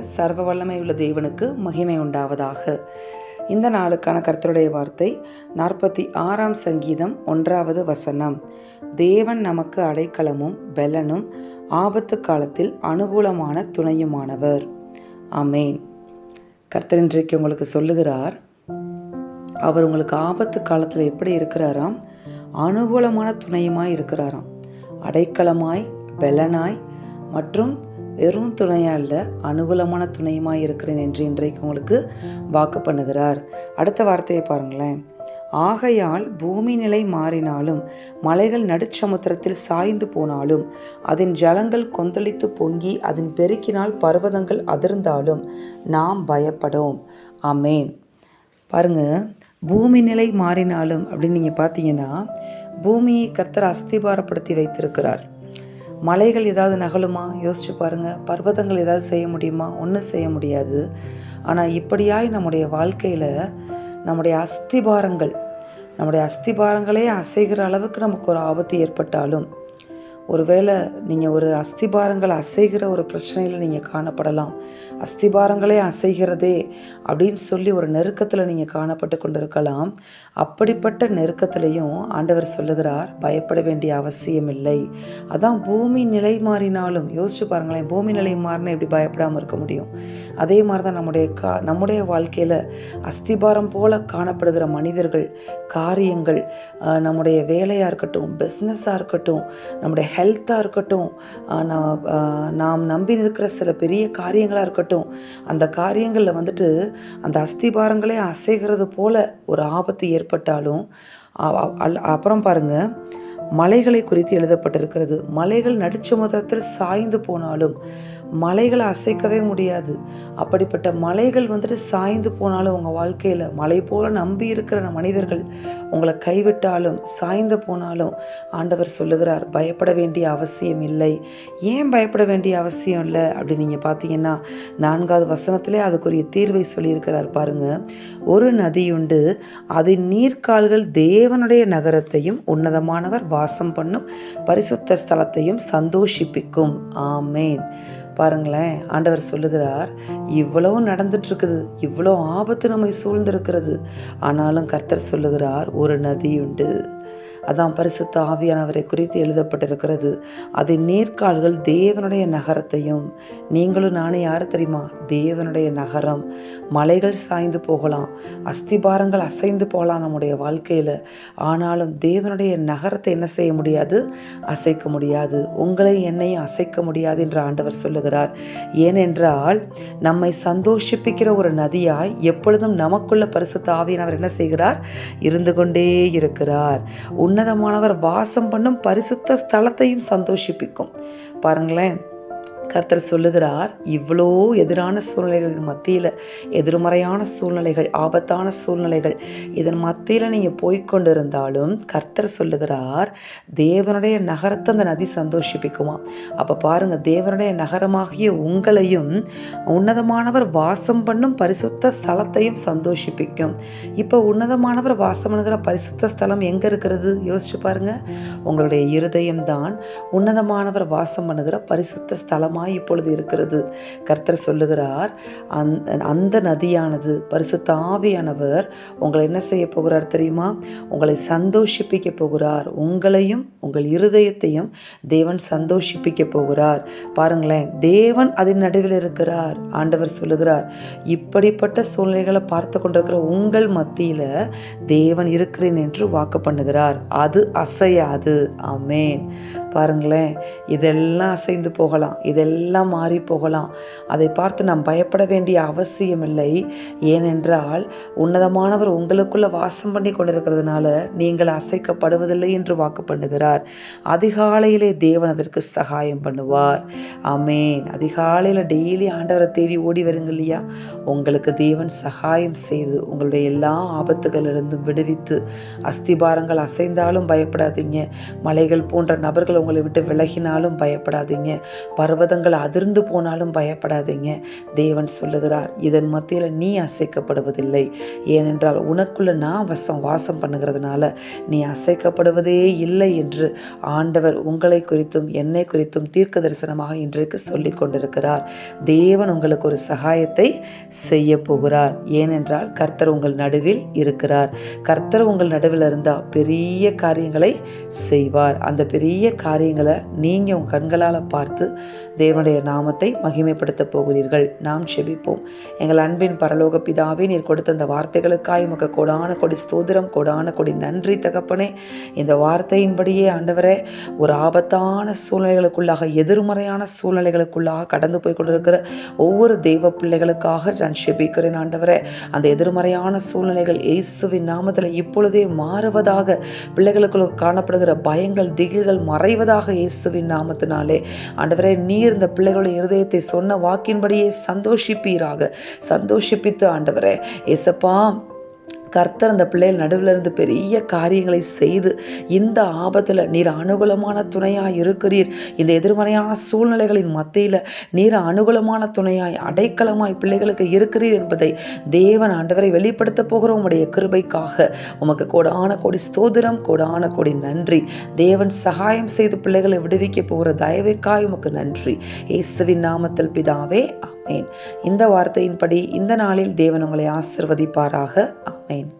சர்வ வல்லமை உள்ள தேவனுக்கு மகிமை உண்டாவதாக. இந்த நாளுக்கான கர்த்தருடைய வார்த்தை நாற்பத்தி ஆறாம் சங்கீதம் ஒன்றாவது வசனம். தேவன் நமக்கு அடைக்கலமும் பெலனும் ஆபத்து காலத்தில் அனுகூலமான துணையுமானவர். அமேன் கர்த்தர் இன்றைக்கு உங்களுக்கு சொல்லுகிறார் அவர் உங்களுக்கு ஆபத்து காலத்தில் எப்படி இருக்கிறாராம்? அனுகூலமான துணையுமாய் இருக்கிறாராம். அடைக்கலமாய் பெலனாய் மற்றும் வெறும் துணையாக இல்லை அனுகூலமான துணையுமாக இருக்கிறேன் என்று இன்றைக்கு உங்களுக்கு வாக்கு பண்ணுகிறார். அடுத்த வார்த்தையை பாருங்களேன். ஆகையால் பூமி நிலை மாறினாலும் மலைகள் நடுச்சமுத்திரத்தில் சாய்ந்து போனாலும் அதன் ஜலங்கள் கொந்தளித்து பொங்கி அதன் பெருக்கினால் பர்வதங்கள் அதிர்ந்தாலும் நாம் பயப்படும். அமேன் பாருங்க பூமி நிலை மாறினாலும் அப்படின்னு நீங்கள் பார்த்தீங்கன்னா பூமியை கர்த்தர் அஸ்திபாரப்படுத்தி வைத்திருக்கிறார். மலைகள் ஏதாவது நகலுமா? யோசிச்சு பாருங்க. பர்வதங்கள் ஏதாவது செய்ய முடியுமா? ஒன்றும் செய்ய முடியாது. ஆனால் இப்படியாய் நம்முடைய வாழ்க்கையில் நம்முடைய அஸ்திபாரங்கள் நம்முடைய அஸ்திபாரங்களே அசைகிற அளவுக்கு நமக்கு ஒரு ஆபத்து ஏற்பட்டாலும் ஒருவேளை நீங்கள் ஒரு அஸ்திபாரங்களை அசைகிற ஒரு பிரச்சனையில் நீங்கள் காணப்படலாம். அஸ்திபாரங்களே அசைகிறதே அப்படின்னு சொல்லி ஒரு நெருக்கத்தில் நீங்கள் காணப்பட்டு கொண்டிருக்கலாம். அப்படிப்பட்ட நெருக்கத்திலையும் ஆண்டவர் சொல்லுகிறார் பயப்பட வேண்டிய அவசியம் இல்லை அதான் பூமி நிலை மாறினாலும் யோசிச்சு பாருங்களேன் பூமி நிலை மாறினா எப்படி பயப்படாமல் இருக்க முடியும்? அதே மாதிரி தான் நம்முடைய கா நம்முடைய வாழ்க்கையில் அஸ்திபாரம் போல காணப்படுகிற மனிதர்கள் காரியங்கள் நம்முடைய வேலையாக இருக்கட்டும் பிஸ்னஸாக இருக்கட்டும் நம்முடைய ஹெல்த்தாக இருக்கட்டும் நாம் நம்பி நிற்கிற சில பெரிய காரியங்களாக இருக்கட்டும் அந்த காரியங்களில் வந்துட்டு அந்த அஸ்திபாரங்களே அசைகிறது போல ஒரு ஆபத்து ஏற்பட்டாலும் அப்புறம் பாருங்கள் மலைகளை குறித்து எழுதப்பட்டிருக்கிறது. மலைகள் நடுச்சுமதத்தில் சாய்ந்து போனாலும் மலைகளை அசைக்கவே முடியாது. அப்படிப்பட்ட மலைகள் வந்துட்டு சாய்ந்து போனாலும் உங்கள் வாழ்க்கையில் மலை போல நம்பி இருக்கிற மனிதர்கள் உங்களை கைவிட்டாலும் சாய்ந்து போனாலும் ஆண்டவர் சொல்லுகிறார் பயப்பட வேண்டிய அவசியம் இல்லை. ஏன் பயப்பட வேண்டிய அவசியம் இல்லை அப்படின்னு நீங்கள் பார்த்தீங்கன்னா நான்காவது வசனத்திலே அதுக்குரிய தீர்வை சொல்லியிருக்கிறார் பாருங்க. ஒரு நதியுண்டு அதன் நீர்க்கால்கள் தேவனுடைய நகரத்தையும் உன்னதமானவர் வாசம் பண்ணும் பரிசுத்த ஸ்தலத்தையும் சந்தோஷிப்பிக்கும். ஆமேன். பாருங்களேன் ஆண்டவர் சொல்லுகிறார் இவ்வளவு நடந்துட்டு இருக்குது இவ்வளோ ஆபத்து நம்மை சூழ்ந்திருக்கிறது. ஆனாலும் கர்த்தர் சொல்லுகிறார் ஒரு நதி உண்டு அதான் பரிசுத்த ஆவியானவரை குறித்து எழுதப்பட்டிருக்கிறது. அதன் நேர்கால்கள் தேவனுடைய நகரத்தையும் நீங்களும் நானே யார் தெரியுமா? தேவனுடைய நகரம். மலைகள் சாய்ந்து போகலாம் அஸ்திபாரங்கள் அசைந்து போகலாம் நம்முடைய வாழ்க்கையில். ஆனாலும் தேவனுடைய நகரத்தை என்ன செய்ய முடியாது? அசைக்க முடியாது. உங்களை என்னையும் அசைக்க முடியாது என்று ஆண்டவர் சொல்லுகிறார். ஏனென்றால் நம்மை சந்தோஷிப்பிக்கிற ஒரு நதியாய் எப்பொழுதும் நமக்குள்ள பரிசுத்த ஆவியானவர் என்ன செய்கிறார்? இருந்து கொண்டே இருக்கிறார். உன் உன்னதமானவர் வாசம் பண்ணும் பரிசுத்த ஸ்தலத்தையும் சந்தோஷிப்பிக்கும். பாருங்களேன். கர்த்தர் சொல்லுகிறார் இவ்வளோ எதிரான சூழ்நிலைகள் மத்தியில் எதிர்மறையான சூழ்நிலைகள் ஆபத்தான சூழ்நிலைகள் இதன் மத்தியில் நீங்கள் போய்கொண்டு இருந்தாலும் கர்த்தர் சொல்லுகிறார் தேவனுடைய நகரத்தை அந்த நதி சந்தோஷிப்பிக்குமா? அப்போ பாருங்கள் தேவனுடைய நகரமாகிய உங்களையும் உன்னதமானவர் வாசம் பண்ணும் பரிசுத்த ஸ்தலத்தையும் சந்தோஷிப்பிக்கும். இப்போ உன்னதமானவர் வாசம் பண்ணுகிற பரிசுத்த ஸ்தலம் எங்கே இருக்கிறது? யோசிச்சு பாருங்கள் உங்களுடைய இருதயம் தான் உன்னதமானவர் வாசம் பண்ணுகிற பரிசுத்த ஸ்தலம் காலமாய் இப்பொழுது இருக்கிறது. கர்த்தர் சொல்லுகிறார் அந்த நதியானது பரிசுத்த ஆவியானவர் உங்களை என்ன செய்ய போகிறார் தெரியுமா? உங்களை சந்தோஷிப்பிக்க போகிறார். உங்களையும் உங்கள் இருதயத்தையும் தேவன் சந்தோஷிப்பிக்க போகிறார். பாருங்களேன் தேவன் அதன் நடுவில் இருக்கிறார். ஆண்டவர் சொல்லுகிறார் இப்படிப்பட்ட சூழ்நிலைகளை பார்த்து கொண்டிருக்கிற உங்கள் மத்தியில் தேவன் இருக்கிறேன் என்று வாக்கு பண்ணுகிறார். அது அசையாது. அமேன் பாருங்களேன். இதெல்லாம் அசைந்து போகலாம். இதெல்லாம் மாறி போகலாம். அதை பார்த்து நாம் பயப்பட வேண்டிய அவசியம் இல்லை. ஏனென்றால் உன்னதமானவர் உங்களுக்குள்ள வாசம் பண்ணி கொண்டிருக்கிறதுனால நீங்கள் அசைக்கப்படுவதில்லை என்று வாக்கு பண்ணுகிறார். அதிகாலையிலே தேவன் அதற்கு சகாயம் பண்ணுவார். அமேன் அதிகாலையில் டெய்லி ஆண்டவரை தேடி ஓடி வருங்க இல்லையா? உங்களுக்கு தேவன் சகாயம் செய்து உங்களுடைய எல்லா ஆபத்துகளிலிருந்தும் விடுவித்து அஸ்திபாரங்கள் அசைந்தாலும் பயப்படாதீங்க. மலைகள் போன்ற நபர்கள் உங்களை விட்டு விலகினாலும் பயப்படாதீங்க. பர்வதங்கள் அதிர்ந்து போனாலும் பயப்படாதீங்க. தேவன் சொல்லுகிறார் இதன் மத்தியில் நீ அசைக்கப்படுவதில்லை. ஏனென்றால் உனக்குள்ள நான் வசம் வாசம் பண்ணுகிறதுனால நீ அசைக்கப்படுவதே இல்லை என்று ஆண்டவர் உங்களை குறித்தும் என்னை குறித்தும் தீர்க்க தரிசனமாக இன்றைக்கு சொல்லி கொண்டிருக்கிறார். தேவன் உங்களுக்கு ஒரு சகாயத்தை செய்ய போகிறார். ஏனென்றால் கர்த்தர் உங்கள் நடுவில் இருக்கிறார். கர்த்தர் உங்கள் நடுவில் இருந்தால் பெரிய காரியங்களை செய்வார். அந்த பெரிய காரியங்களை நீங்கள் உங்கள் கண்களால் பார்த்து தேவனுடைய நாமத்தை மகிமைப்படுத்த போகிறீர்கள். நாம் செபிப்போம் எங்கள் அன்பின் பரலோக பிதாவே நீர் கொடுத்த அந்த வார்த்தைகளுக்காய் உமக்கு கொடான கொடி ஸ்தோதிரம் கொடான கொடி நன்றி தகப்பனே. இந்த வார்த்தையின்படியே ஆண்டவரே ஒரு ஆபத்தான சூழ்நிலைகளுக்குள்ளாக எதிர்மறையான சூழ்நிலைகளுக்குள்ளாக கடந்து போய் கொண்டிருக்கிற ஒவ்வொரு தெய்வ பிள்ளைகளுக்காக நான் செபிக்கிறேன் ஆண்டவரே. அந்த எதிர்மறையான சூழ்நிலைகள் இயேசுவின் நாமத்தில் இப்பொழுதே மாறுவதாக பிள்ளைகளுக்குள்ள காணப்படுகிற பயங்கள் திகில்கள் மறை நிறைவதாக இயேசுவின் நாமத்தினாலே. ஆண்டவரே நீர் இந்த பிள்ளைகளுடைய இருதயத்தை சொன்ன வாக்கின்படியே சந்தோஷிப்பீராக. சந்தோஷிப்பித்து ஆண்டவரே ஏசப்பா கர்த்தர் அந்த பிள்ளைகள் நடுவில் இருந்து பெரிய காரியங்களை செய்து இந்த ஆபத்தில் நீர் அனுகூலமான துணையாக இருக்கிறீர். இந்த எதிர்மறையான சூழ்நிலைகளின் மத்தியில் நீர் அனுகூலமான துணையாய் அடைக்கலமாய் பிள்ளைகளுக்கு இருக்கிறீர் என்பதை தேவன் ஆண்டவரை வெளிப்படுத்த போகிற உம்முடைய கிருபைக்காக உமக்கு கோடான கோடி ஸ்தோதிரம் கோடான கோடி நன்றி. தேவன் சகாயம் செய்து பிள்ளைகளை விடுவிக்க போகிற தயவைக்காய் உமக்கு நன்றி. இயேசுவின் நாமத்தில் பிதாவே அமேன் இந்த வார்த்தையின்படி இந்த நாளில் தேவன் உங்களை ஆசிர்வதிப்பாராக. ஆமேன்